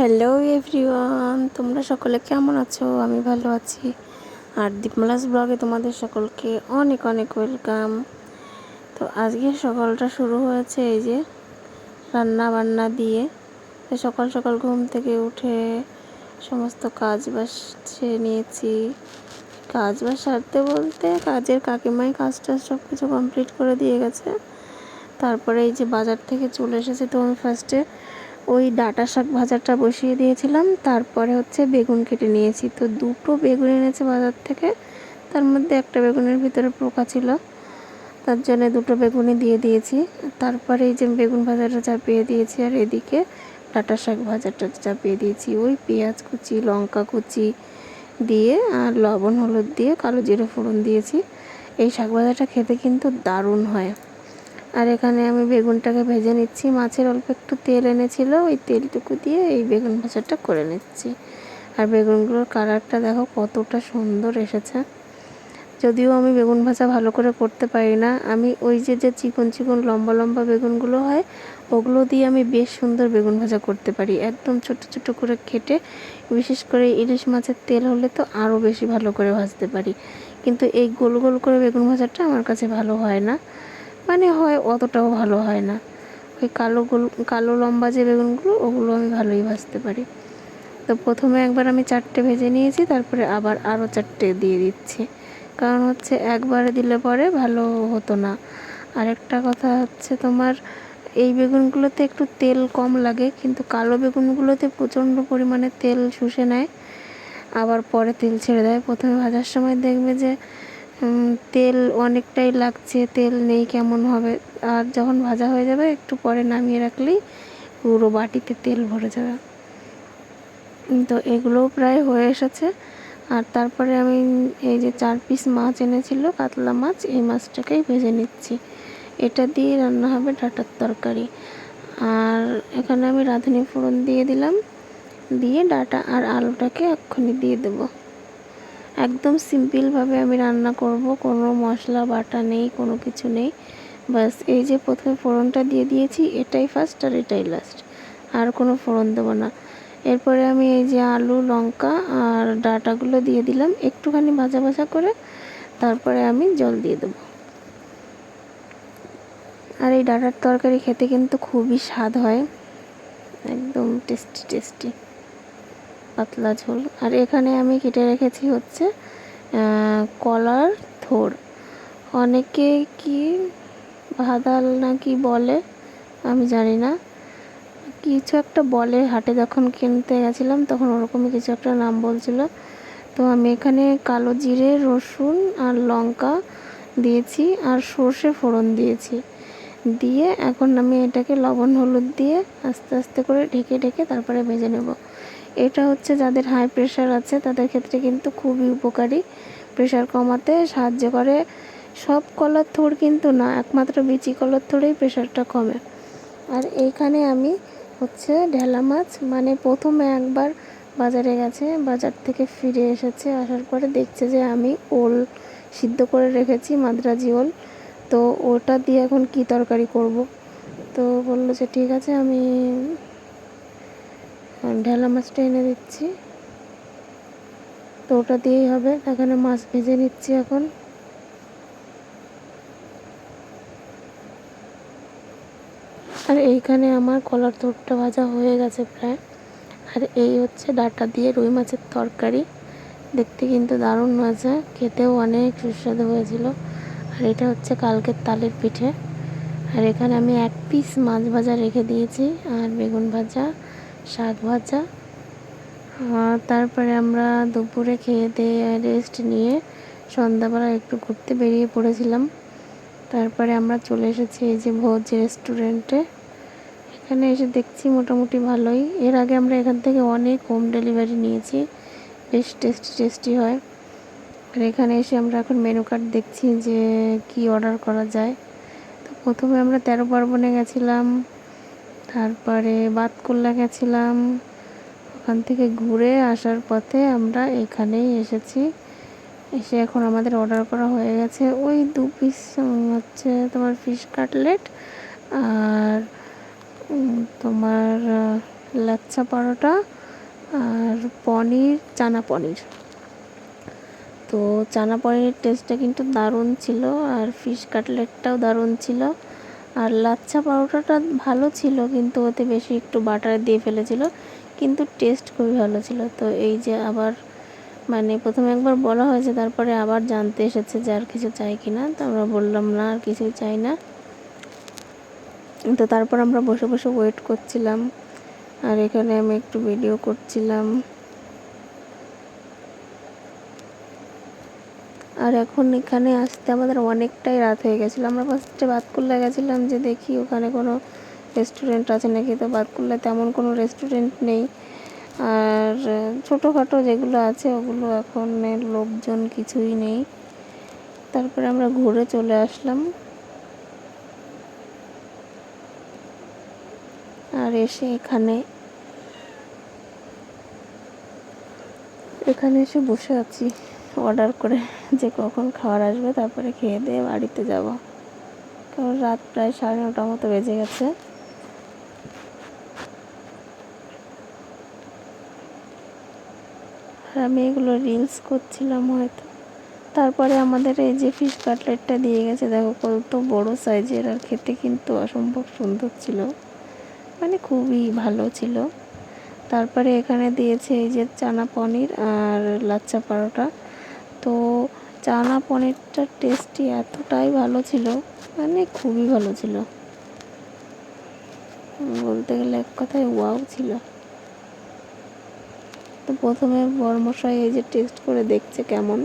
Hello everyone তোমরা সকলে কেমন আছো? আমি ভালো আছি। আর দীপমালাস ব্লগে তোমাদের সকলকে অনেক অনেক ওয়েলকাম তো আজকে সকালটা শুরু হয়েছে এই যে রান্না বান্না দিয়ে। তো সকাল সকাল ঘুম থেকে উঠে সমস্ত কাজ বাস সেরে নিয়েছি। কাজ বাস সারতে বলতে কাজের কাকিমাই কাজটা সব কিছু কমপ্লিট করে দিয়ে গেছে। তারপরে এই যে বাজার থেকে চলে এসেছে, তো আমি ফার্স্টে ওই ডাটা শাক ভাজাটা বসিয়ে দিয়েছিলাম। তারপরে হচ্ছে বেগুন কেটে নিয়েছি। তো দুটো বেগুন এনেছে বাজার থেকে। তার মধ্যে একটা বেগুনের ভিতরে পোকা ছিল। তার জন্য দুটো বেগুনই দিয়ে দিয়েছি। তারপরে এই যে বেগুন ভাজাটা চাপিয়ে দিয়েছি আর এদিকে ডাটা শাক ভাজাটা চাপিয়ে দিয়েছি। ওই পেঁয়াজ কুচি, লঙ্কা কুচি দিয়ে আর লবণ, হলুদ দিয়ে কালো জিরে ফোড়ন দিয়েছি। এই শাক ভাজাটা খেতে কিন্তু দারুণ হয়। আর এখানে আমি বেগুনটাকে ভেজে নিচ্ছি। মাছের অল্প একটু তেল এনেছিল, ওই তেলটুকু দিয়ে এই বেগুন ভাজাটা করে নিচ্ছি। আর বেগুনগুলোর কালারটা দেখো কতটা সুন্দর এসেছে। যদিও আমি বেগুন ভাজা ভালো করে করতে পারি না, আমি ওই যে যে চিকন চিকন লম্বা লম্বা বেগুনগুলো হয়, ওগুলো দিয়ে আমি বেশ সুন্দর বেগুন ভাজা করতে পারি। একদম ছোট ছোট করে কেটে, বিশেষ করে ইলিশ মাছের তেল হলে তো আরও বেশি ভালো করে ভাজতে পারি। কিন্তু এই গোল গোল করে বেগুন ভাজাটা আমার কাছে ভালো হয় না। মানে হয় অতটাও ভালো হয় না। ওই কালো কালো লম্বা যে বেগুনগুলো, ওগুলো আমি ভালোই ভাজতে পারি। তো প্রথমে একবার আমি চারটে ভেজে নিয়েছি, তারপরে আবার আরও চারটে দিয়ে দিচ্ছি। কারণ হচ্ছে একবারে দিলে পরে ভালো হতো না। আরেকটা কথা হচ্ছে তোমার, এই বেগুনগুলোতে একটু তেল কম লাগে, কিন্তু কালো বেগুনগুলোতে প্রচণ্ড পরিমাণে তেল শুষে নেয়। আবার পরে তেল ছেড়ে দেয়। প্রথমে ভাজার সময় দেখবে যে তেল অনেকটাই লাগছে, তেল নেই কেমন হবে। আর যখন ভাজা হয়ে যাবে, একটু পরে নামিয়ে রাখলেই পুরো বাটিতে তেল ভরে যাবে। তো এগুলোও প্রায় হয়ে এসেছে। আর তারপরে আমি এই যে চার পিস মাছ এনেছিল, কাতলা মাছ, এই মাছটাকেই ভেজে নিচ্ছি। এটা দিয়ে রান্না হবে ডাটার তরকারি। আর এখানে আমি রাঁধুনি ফোড়ন দিয়ে দিলাম। দিয়ে ডাটা আর আলুটাকে এক্ষুনি দিয়ে দেবো। একদম সিম্পলভাবে আমি রান্না করব। কোনো মশলা, বাটা নেই, কোনো কিছু নেই। বাস এই যে প্রথমে ফোড়নটা দিয়ে দিয়েছি, এটাই ফার্স্ট আর এটাই লাস্ট আর কোনো ফোড়ন দেবো না। এরপরে আমি এই যে আলু, লঙ্কা আর ডাটাগুলো দিয়ে দিলাম, একটুখানি ভাজা ভাজা করে তারপরে আমি জল দিয়ে দেবো। আর এই ডাটার তরকারি খেতে কিন্তু খুবই স্বাদ হয়। একদম টেস্টি টেস্টি পাতলা ঝোল। আর এখানে আমি কেটে রেখেছি হচ্ছে কলার থোড়। অনেকে কি ভাদাল না কি বলে, আমি জানি না। কিছু একটা বলে, হাটে যখন কিনতে গেছিলাম তখন ওরকমই কিছু একটা নাম বলছিল। তো আমি এখানে কালো জিরে, রসুন আর লঙ্কা দিয়েছি আর সর্ষে ফোড়ন দিয়েছি। দিয়ে এখন আমি এটাকে লবণ হলুদ দিয়ে আস্তে আস্তে করে ঢেকে ঢেকে তারপরে ভেজে নেব। এটা হচ্ছে যাদের হাই প্রেশার আছে, তাদের ক্ষেত্রে কিন্তু খুবই উপকারী। প্রেশার কমাতে সাহায্য করে। সব কলার থোড় কিন্তু না, একমাত্র বিচি কলার থোড়েই প্রেশারটা কমে। আর এইখানে আমি হচ্ছে ঢেলা মাছ মানে প্রথমে একবার বাজারে গেছে, বাজার থেকে ফিরে এসেছে, আসার পরে দেখছে যে আমি ওল সিদ্ধ করে রেখেছি, মাদ্রাজি ওল। তো ওটা দিয়ে এখন কি তরকারি করব? তো বলল যে, ঠিক আছে, আমি ঢেলা মাছটা এনে দিচ্ছি। তো ওটা দিয়েই হবে, এখানে মাছ ভেজে নিচ্ছি এখন। আর এইখানে আমার কলার তোরটা ভাজা হয়ে গেছে প্রায়। আর এই হচ্ছে ডাটা দিয়ে রুই মাছের তরকারি। দেখতে কিন্তু দারুণ মজা, খেতেও অনেক সুস্বাদু হয়েছিল। আর এটা হচ্ছে কালকের তালের পিঠে। আর এখানে আমি এক পিস মাছ ভাজা রেখে দিয়েছি, আর বেগুন ভাজা। শাক ভাজা। তারপরে আমরা দুপুরে খেয়ে দিয়ে রেস্ট নিয়ে সন্ধ্যাবেলা একটু ঘুরতে বেরিয়ে পড়েছিলাম। তারপরে আমরা চলে এসেছি এই যে ভোজ রেস্টুরেন্টে এখানে এসে দেখছি মোটামুটি ভালোই। এর আগে আমরা এখান থেকে অনেক হোম ডেলিভারি নিয়েছি। বেশ টেস্টি টেস্টি হয়। আর এখানে এসে আমরা এখন মেনু কার্ড দেখছি যে কি অর্ডার করা যায়। তো প্রথমে আমরা তেরো পার্বণে গেছিলাম। তারপরে বাতকুল্লা গেছিলাম। ওখান থেকে ঘুরে আসার পথে আমরা এখানেই এসেছি। এসে এখন আমাদের অর্ডার করা হয়ে গেছে। ওই দু পিস হচ্ছে তোমার ফিশ কাটলেট আর তোমার লাচ্ছা পরোটা আর পনির, চানা পনির। তো চানা পনিরের টেস্টটা কিন্তু দারুণ ছিল আর ফিশ কাটলেটটাও দারুণ ছিল। আর লাচ্ছা পরোটাটা ভালো ছিল, কিন্তু ওতে বেশি একটু বাটার দিয়ে ফেলেছিল, কিন্তু টেস্ট খুবই ভালো ছিল। তো এই যে আবার মানে প্রথমে একবার বলা হয়েছে, তারপরে আবার জানতে এসেছে যে আর কিছু চাই কি না তো আমরা বললাম, না, আর কিছুই চাই না। তো তারপর আমরা বসে বসে ওয়েট করছিলাম, আর এখানে আমি একটু ভিডিও করছিলাম। আর এখন এখানে আসতে আমাদের অনেকটাই রাত হয়ে গেছিল। আমরা ফার্স্টে বাতকুল্লা গেছিলাম যে দেখি ওখানে কোনো রেস্টুরেন্ট আছে নাকি। তো বাতকুল্লা তেমন কোনো রেস্টুরেন্ট নেই। আর ছোটোখাটো যেগুলো আছে ওগুলো এখন লোকজন কিছুই নেই। তারপরে আমরা ঘুরে চলে আসলাম। আর এসে এখানে এখানে এসে বসে আছি। অর্ডার করে যে কখন খাবার আসবে তারপরে খেয়ে দিয়ে বাড়িতে যাব। কারণ রাত প্রায় সাড়ে নটার মতো বেজে গেছে। আর আমি এগুলো রিলস করছিলাম হয়তো। তারপরে আমাদের এই যে ফিশ কাটলেটটা দিয়ে গেছে, দেখো কত বড় সাইজের আর খেতে কিন্তু অসম্ভব সুন্দর ছিল। মানে খুবই ভালো ছিল। তারপরে এখানে দিয়েছে এই যে চানা পনির আর লাচ্চা পরোটা। তো চানা পনিরটার টেস্টি এতটাই ভালো ছিল মানে খুবই ভালো ছিল। বলতে গেলে এক কথায় ওয়াও ছিল। তো প্রথমে বরমশাই এই যে টেস্ট করে দেখছে কেমন।